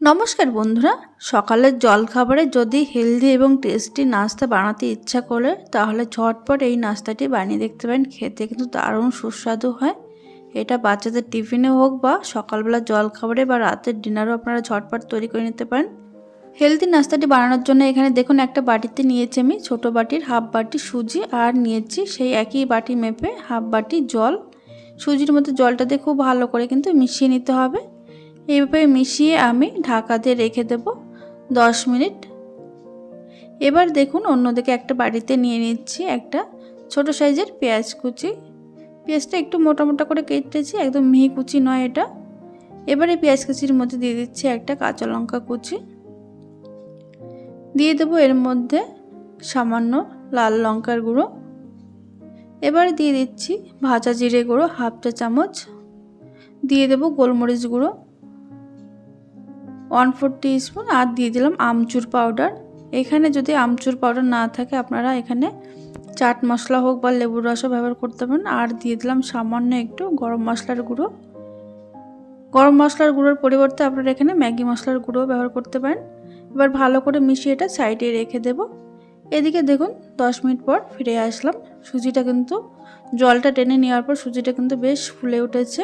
নমস্কার বন্ধুরা, সকালের জলখাবারে যদি হেলদি এবং টেস্টি নাস্তা বানাতে ইচ্ছা করে, তাহলে ঝটপট এই নাস্তাটি বানিয়ে দেখতে পারেন। খেতে কিন্তু দারুণ সুস্বাদু হয়। এটা বাচ্চাদের টিফিনে হোক বা সকালবেলা জলখাবারে বা রাতের ডিনারও আপনারা ঝটপট তৈরি করে নিতে পারেন। হেলদি নাস্তাটি বানানোর জন্য এখানে দেখুন, একটা বাটিতে নিয়েছি আমি ছোটো বাটির হাফ বাটি সুজি আর নিয়েছি সেই একই বাটি মেপে হাফ বাটি জল। সুজির মধ্যে জলটা দিয়ে খুব ভালো করে কিন্তু মিশিয়ে নিতে হবে। এইভাবে মিশিয়ে আমি ঢাকা দিয়ে রেখে দেব দশ মিনিট। এবার দেখুন অন্যদিকে একটা বাড়িতে নিয়ে নিচ্ছি একটা ছোট সাইজের পেঁয়াজ কুচি। পেঁয়াজটা একটু মোটা মোটা করে কেটেছি, একদম মিহি কুচি নয় এটা। এবারে পেঁয়াজ কুচির মধ্যে দিয়ে দিচ্ছি একটা কাঁচা লঙ্কা কুচি। দিয়ে দেবো এর মধ্যে সামান্য লাল লঙ্কার গুঁড়ো। এবার দিয়ে দিচ্ছি ভাজা জিরে গুঁড়ো হাফ চা চামচ। দিয়ে দেবো গোলমরিচ গুঁড়ো। ওয়ান ফোর স্পুন আর দিয়ে দিলাম আমচুর পাউডার। এখানে যদি আমচুর পাউডার না থাকে, আপনারা এখানে চাট মশলা হোক বা লেবুর রসও ব্যবহার করতে পারেন। আর দিয়ে দিলাম সামান্য একটু গরম মশলার গুঁড়ো। গরম মশলার গুঁড়োর পরিবর্তে আপনারা এখানে ম্যাগি মশলার গুঁড়ো ব্যবহার করতে পারেন। এবার ভালো করে মিশিয়ে এটা সাইডে রেখে দেব। এদিকে দেখুন, দশ মিনিট পর ফিরে আসলাম। সুজিটা কিন্তু জলটা টেনে নেওয়ার পর সুজিটা কিন্তু বেশ ফুলে উঠেছে।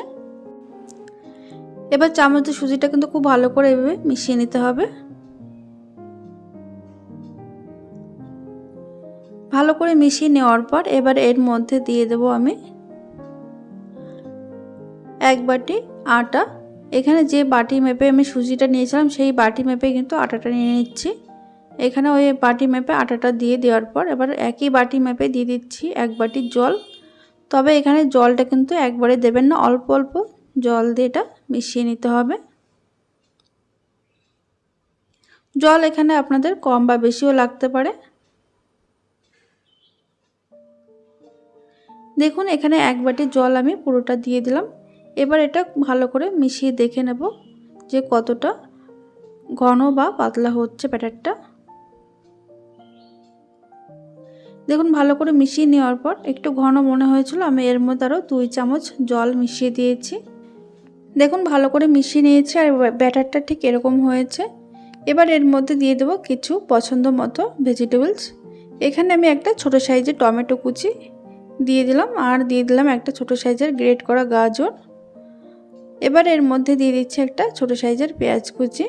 এবার চামচের সুজিটা কিন্তু খুব ভালো করে এভাবে মিশিয়ে নিতে হবে। ভালো করে মিশিয়ে নেওয়ার পর এবার এর মধ্যে দিয়ে দেব আমি এক বাটি আটা। এখানে যে বাটি মেপে আমি সুজিটা নিয়েছিলাম, সেই বাটি মেপে কিন্তু আটাটা নিয়ে নিচ্ছি। এখানে ওই বাটি মেপে আটাটা দিয়ে দেওয়ার পর এবার একই বাটি মেপে দিয়ে দিচ্ছি এক বাটি জল। তবে এখানে জলটা কিন্তু একবারে দেবেন না, অল্প অল্প জল দিয়ে এটা মিশিয়ে নিতে হবে। জল এখানে আপনাদের কম বা বেশিও লাগতে পারে। দেখুন, এখানে এক বাটি জল আমি পুরোটা দিয়ে দিলাম। এবার এটা ভালো করে মিশিয়ে দেখে নেব যে কতটা ঘন বা পাতলা হচ্ছে ব্যাটারটা। দেখুন, ভালো করে মিশিয়ে নেওয়ার পর একটু ঘন মনে হয়েছিল, আমি এর মধ্যে আরও দুই চামচ জল মিশিয়ে দিয়েছি। দেখুন, ভালো করে মিশিয়ে নিয়েছি আর ব্যাটারটা ঠিক এরকম হয়েছে। এবার এর মধ্যে দিয়ে দেবো কিছু পছন্দ মতো ভেজিটেবলস। এখানে আমি একটা ছোট সাইজের টমেটো কুচি দিয়ে দিলাম আর দিয়ে দিলাম একটা ছোট সাইজের গ্রেট করা গাজর। এবার এর মধ্যে দিয়ে দিচ্ছি একটা ছোট সাইজের পেঁয়াজ কুচি।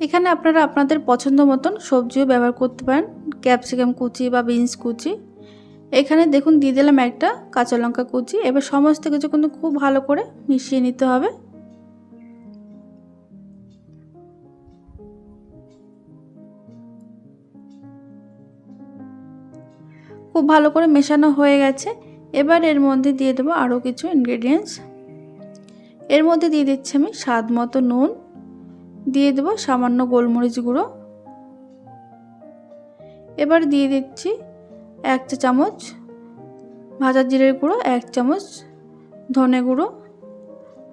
এখানে আপনারা আপনাদের পছন্দ মতন সবজিও ব্যবহার করতে পারেন। ক্যাপসিকাম কুচি বা বিনস কুচি। এখানে দেখুন দিয়ে দিলাম একটা কাঁচা লঙ্কা কুচি। এবার সমস্ত কিছু কিন্তু খুব ভালো করে মিশিয়ে নিতে হবে। খুব ভালো করে মেশানো হয়ে গেছে। এবার এর মধ্যে দিয়ে দেবো আরও কিছু ইনগ্রেডিয়েন্টস এর মধ্যে দিয়ে দিচ্ছি আমি স্বাদ মতো নুন। দিয়ে দেবো সামান্য গোলমরিচ গুঁড়ো। এবার দিয়ে দিচ্ছি এক চা চামচ ভাজা জিরের গুঁড়ো, এক চামচ ধনে গুঁড়ো।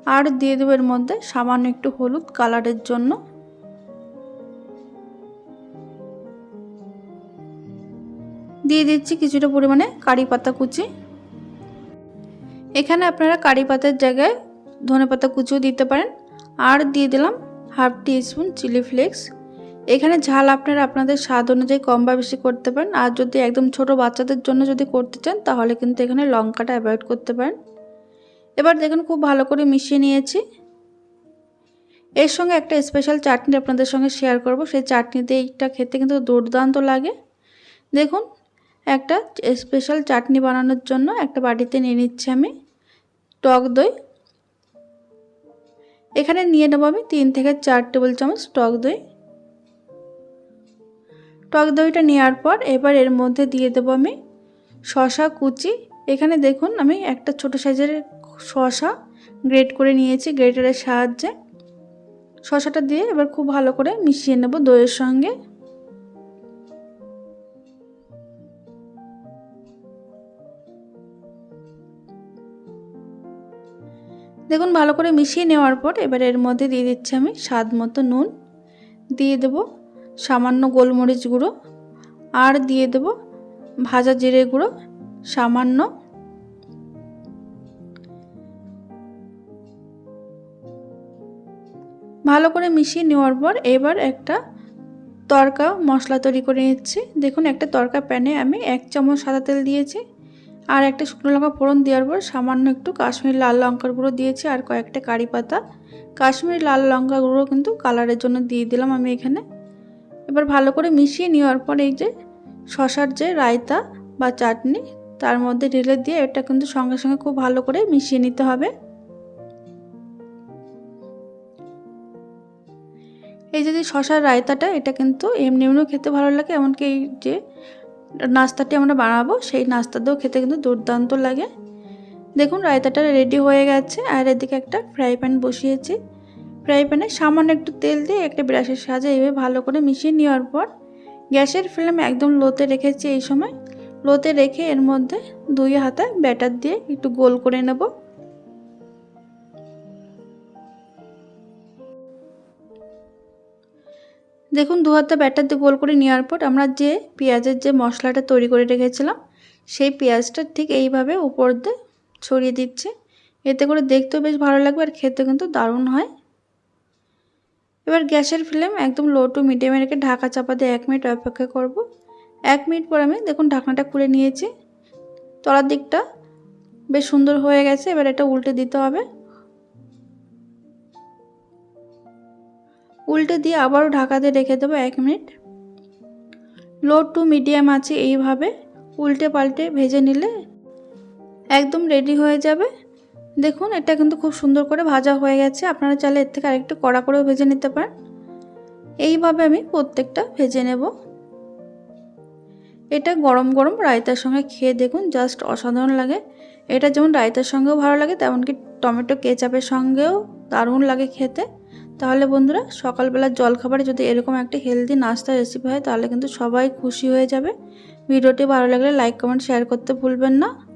আর দিয়ে দেবো এর মধ্যে সামান্য একটু হলুদ কালারের জন্য। দিয়ে দিচ্ছি কিছুটা পরিমাণে কারি পাতা কুচি। এখানে আপনারা কারি পাতার জায়গায় ধনে পাতা কুচিও দিতে পারেন। আর দিয়ে দিলাম half teaspoon chilli flakes. এখানে ঝাল আপনারা আপনাদের স্বাদ অনুযায়ী কম বা বেশি করতে পারেন। আর যদি একদম ছোট বাচ্চাদের জন্য যদি করতে চান, তাহলে কিন্তু এখানে লঙ্কাটা অ্যাভয়েড করতে পারেন। এবার দেখুন খুব ভালো করে মিশিয়ে নিয়েছি। এর সঙ্গে একটা স্পেশাল চাটনি আপনাদের সঙ্গে শেয়ার করব। সেই চাটনিতে এইটা খেতে কিন্তু দুর্দান্ত লাগে। দেখুন, একটা স্পেশাল চাটনি বানানোর জন্য একটা বাটিতে নিয়ে নিচ্ছি আমি টক দই। এখানে নিয়ে নেব আমি তিন থেকে চার টেবিল চামচ টক দই। টক দইটা নেওয়ার পর এবার এর মধ্যে দিয়ে দেবো আমি শশা কুচি। এখানে দেখুন আমি একটা ছোট সাইজের শশা গ্রেট করে নিয়েছি, গ্রেটারের সাহায্যে। শশাটা দিয়ে এবার খুব ভালো করে মিশিয়ে নেব দইয়ের সঙ্গে। দেখুন ভালো করে মিশিয়ে নেওয়ার পর এবার এর মধ্যে দিয়ে দিচ্ছি আমি স্বাদ মতো নুন। দিয়ে দেব সামান্য গোলমরিচ গুঁড়ো, আর দিয়ে দেব ভাজা জিরে গুঁড়ো, সামান্য ভালো করে মিশিয়ে নেওয়ার পর এবার একটা তরকা মশলা তৈরি করে নিচ্ছি। দেখুন, একটা তরকা প্যানে আমি এক চামচ সাদা তেল দিয়েছি, আর একটা শুকনো লঙ্কা ফোড়ন দেওয়ার পর সামান্য একটু কাশ্মীর লাল লঙ্কার গুঁড়ো দিয়েছি, আর কয়েকটা কারি পাতা। কাশ্মীর লাল লঙ্কা গুঁড়ো কিন্তু কালারের জন্য দিয়ে দিলাম আমি এখানে। এবার ভালো করে মিশিয়ে নেওয়ার পর এই যে শশার যে রায়তা বা চাটনি, তার মধ্যে ঢেলে দিয়ে এটা কিন্তু সঙ্গে সঙ্গে খুব ভালো করে মিশিয়ে নিতে হবে। এই যে শশার রায়তাটা, এটা কিন্তু এমনি এমনিও খেতে ভালো লাগে, এমনকি এই যে নাস্তাটি আমরা বানাবো, সেই নাস্তাতেও খেতে কিন্তু দুর্দান্ত লাগে। দেখুন, রায়তাটা রেডি হয়ে গেছে, আর এদিকে একটা ফ্রাই প্যান বসিয়েছি। ফ্রাই প্যানে সামান্য একটু তেল দিয়ে একটা ব্রাশের সাহায্যে এইভাবে ভালো করে মিশিয়ে নেওয়ার পর গ্যাসের ফ্লেম একদম লোতে রেখেছি এই সময়। লোতে রেখে এর মধ্যে দুই হাতে ব্যাটার দিয়ে একটু গোল করে নেব। দেখুন, দু হাতে ব্যাটার দিয়ে গোল করে নেওয়ার পর আমরা যে পেঁয়াজের যে মশলাটা তৈরি করে রেখেছিলাম, সেই পেঁয়াজটা ঠিক এইভাবে উপর দিয়ে ছড়িয়ে দিচ্ছে। এতে করে দেখতেও বেশ ভালো লাগবে আর খেতে কিন্তু দারুণ হয়। এবার গ্যাসের ফ্লেম একদম লো টু মিডিয়ামে রেখে ঢাকা চাপা দিয়ে এক মিনিট অপেক্ষা করব। এক মিনিট পর আমি দেখুন ঢাকনাটা খুলে নিয়েছি। তলার দিকটা বেশ সুন্দর হয়ে গেছে, এবার এটা উল্টে দিতে হবে। উল্টে দিয়ে আবারও ঢাকা দিয়ে রেখে দেবো এক মিনিট। লো টু মিডিয়াম আছে এইভাবে, উল্টে পাল্টে ভেজে নিলে একদম রেডি হয়ে যাবে। দেখুন, এটা কিন্তু খুব সুন্দর করে ভাজা হয়ে গেছে। আপনারা চাইলে এর থেকে আরেকটু কড়া করেও ভেজে নিতে পারেন। এইভাবে আমি প্রত্যেকটা ভেজে নেব। এটা গরম গরম রায়তার সঙ্গে খেয়ে দেখুন, জাস্ট অসাধারণ লাগে। এটা যেমন রায়তার সঙ্গেও ভালো লাগে, তেমনকি টমেটো কেচাপের সঙ্গেও দারুণ লাগে খেতে। তাহলে বন্ধুরা, সকালবেলার জলখাবারে যদি এরকম একটা হেলদি নাস্তা রেসিপি হয়, তাহলে কিন্তু সবাই খুশি হয়ে যাবে। ভিডিওটি ভালো লাগলে লাইক কমেন্ট শেয়ার করতে ভুলবেন না।